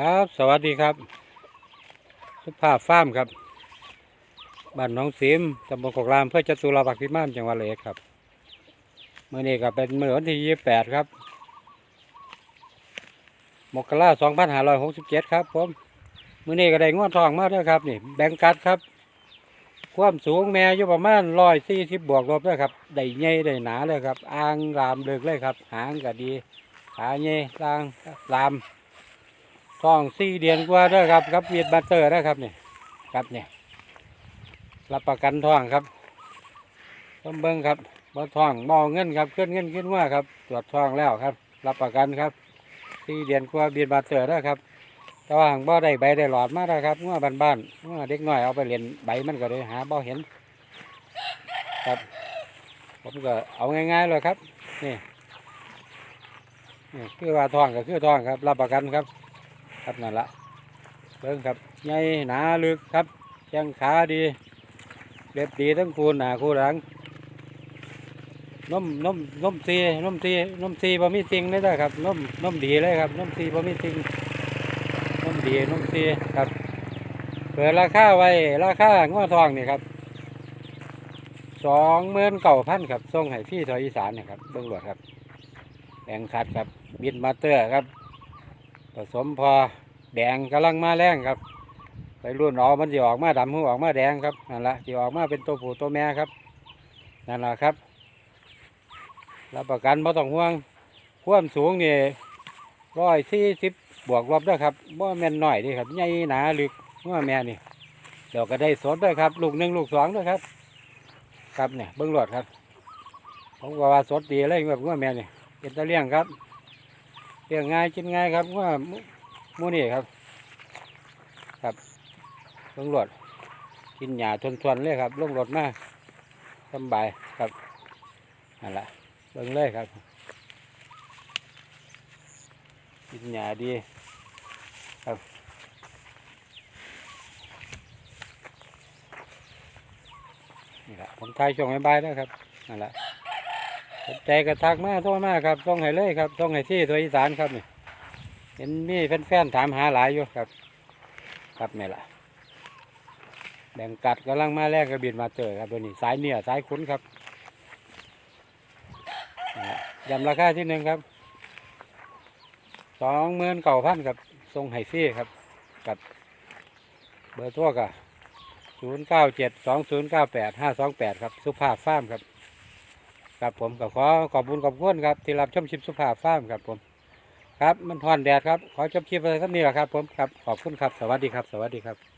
ครับ สวัสดีครับ สุภาพฟาร์มครับ บ้านหน้องสีมตำบลกกรามเพื่อจตุรพักษ์พิมานจังหวัดเลยครับเมื่อนี้ก็เป็นเมื่อวันที่ยี่แปดครับ มกราสองพันห้าร้อยหกสิบเจ็ดครับผมมื่อนี้ก็ได้งวดทองมาด้วยครับนี่ แบงกัดครับ ความสูงแม่อยู่ประมาณร้อยสี่สิบบวกลบด้วยครับ ได้ใหญ่ได้หนาเลยครับ อ่างรามเลิกเลยครับ หางก็ดีขาใหญ่ลางราม ท้องสี่เดือนกว่าด้อครับครับเวียดบัตเตอร์นะครับนี่ครับเนี่ยรับประกันท้องครับต้องเบิ้งครับบ่ท้องมองเงินครับขึ้นเงินขึ้นว่าครับ ตรวจท้องแล้วครับ รับประกันครับสี่เดือนกว่าเวียดบัตเตอร์นะครับแต่ว่างบ่ได้ใบได้หลอดมาแล้วครับเมื่อบ้านๆเมื่อเด็กน้อยเอาไปเรียนใบมันก็เลยหาบ่เห็น ครับ ผมก็เอาง่ายๆเลยครับนี่นี่คือว่าทองก็คือทองครับ รับประกันครับ ครับนั่นละเบิ่งครับใหญ่หนาลึกครับแข้งขาดีเล็บดีทั้งคูหนาคูหลังนมนมนมซีนมซีนมซีบ่มีติงเลยนะครับนมนมดีเลยครับนมซีบ่มีติงนมดีนมซีครับเปิดราคาไว้ราคาง้อทองนี่ครับสองหมื่นเก้าพันครับส่งให้พี่ทอยอีสานนะครับเบื้องหลวดครับแบ่งคัดครับบินมาเตอร์ครับ ผสมพอแดงกำลังมาแรงครับไปรุ่นออกมันจะออกมาดำหัวออกมาแดงครับนั่นละจะออกมาเป็นตัวผู้ตัวแม่ครับนั่นแหละครับรับประกันไม่ต้องห่วงความสูงนี่ร้อยสี่สิบบวกลบด้วยครับว่าแม่นหน่อยนี่ครับใหญ่หนาลึกว่าแม่นี่เดี๋ยวก็ได้สดด้วยครับ ลูกหนึ่งลูกสองด้วยครับ ครับเนี่ยเบิ้งหลอดครับผมก็ว่าสดดีเลยแบบว่าแม่นี่เป็นตะเลี่ยงครับ เลี้ยงง่ายกินง่ายครับว่ามูนี่ครับ ครับลงรถกินหญ้าทวนๆเลยครับลงรถมาสำบายครับนั่นแหละเบิ่งเลยครับ กินหญ้าดีครับนี่แหละผมทายช่วงบายๆนะครับนั่นแหละ ใจกระทักมาโทรมาครับต้องให้เลยครับต้องให้ที่ตัวอีสานครับนี่เห็นมีแฟนๆถามหาหลายอยู่ครับ ครับนี่แหละแบ่งกัดกำลังมาแรกกระบินมาเจอครับตัวนี้สายเหนี่ยสายคุ้นครับยำราคาที่หนึ่งครับสองหมื่นเก่าพันครับทรงไฮฟี่ครับ กับเบอร์ทั่วกับศูนย์เก้าเจ็ดสองศูนย์เก้าแปดห้าสองแปดครับ สุภาพฟามครับ ครับผมก็ขอขอบคุณขอบคุณครับที่รับชมชิมสุภาพฟาร์มครับผม ครับมันทอนแดดครับ ขอจบคลิปไปเท่านี้แหละครับผมครับขอบคุณครับสวัสดีครับ สวัสดีครับ